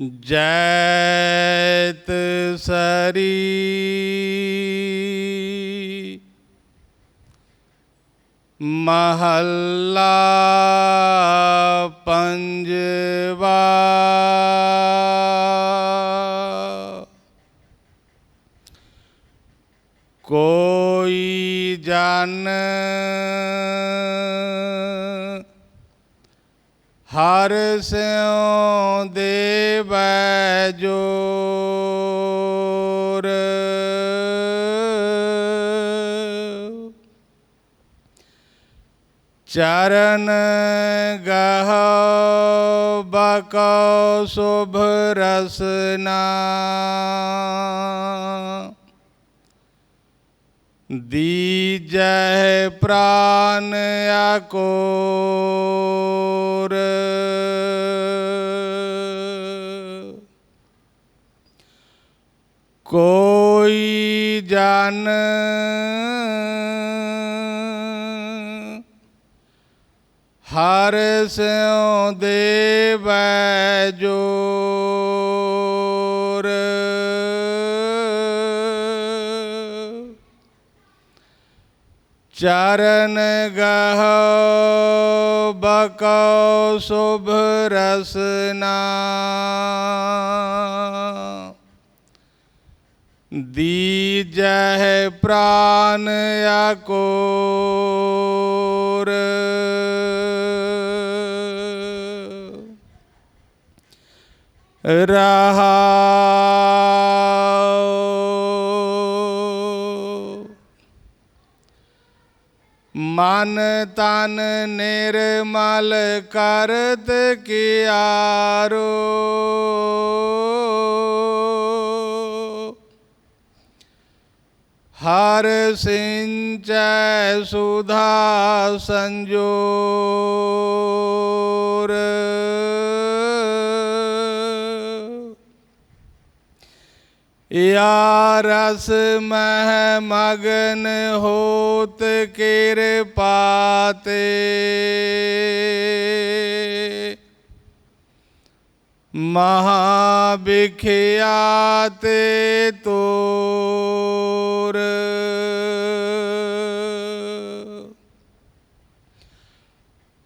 ਜੈਤ ਸਰੀ। ਮਹੱਲਾ ਪੰਜਵਾ। ਕੋਈ ਜਨ हर से देव ज़ोर। चरण गह बक शुभ रसना। दीजय प्राण या को ਜਨ। ਹਰ ਸਿਉ ਦੇਵੈ ਜੋਰ। ਚਰਨ ਗਹ ਬਕਉ ਸੁਭ ਰਸਨਾ ਦੀਜੈ ਪ੍ਰਾਨ ਆਕੋਰ ਰਹਾਉ ਮਨ ਤਨ ਨਿਰਮਲ ਕਰਤ ਕਿਆਰੋ। हर सिंच सुधा संजोर। या रस मह मगन होत किर पाते महाबिखिया तो। ਤੋਰ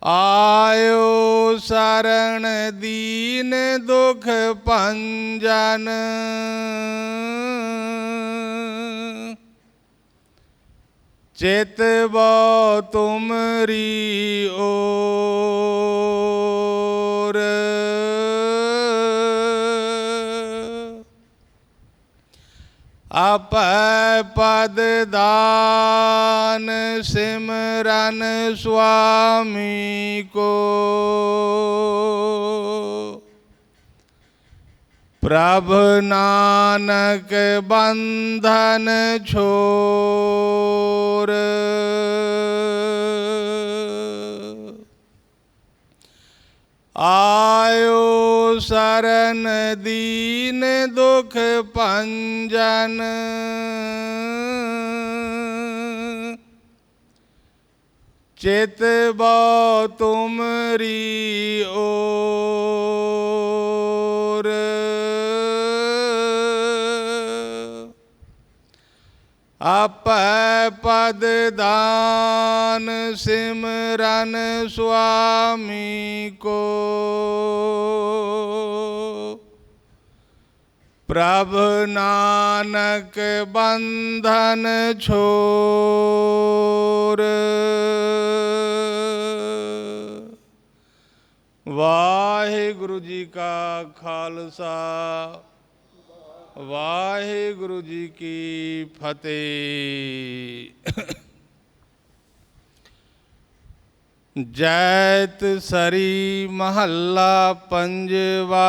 ਆਇਓ ਸਰਣ ਦੀਨ ਦੁਖ ਭੰਜਨ। ਚਿਤ ਬੋ ਤੁਮਰੀ ਓ। अप पद दान सिमरन स्वामी को। प्रभ नानक बंधन छोड़ जन दीन दुख पंजन। चित तुम तुमरी ओ अप पद दान सिमरन स्वामी को। प्रभु नानक बंधन छोर। वाहे जी का खालसा वाहे गुरु जी की फतेह। जैत सरी महल्ला पंजवा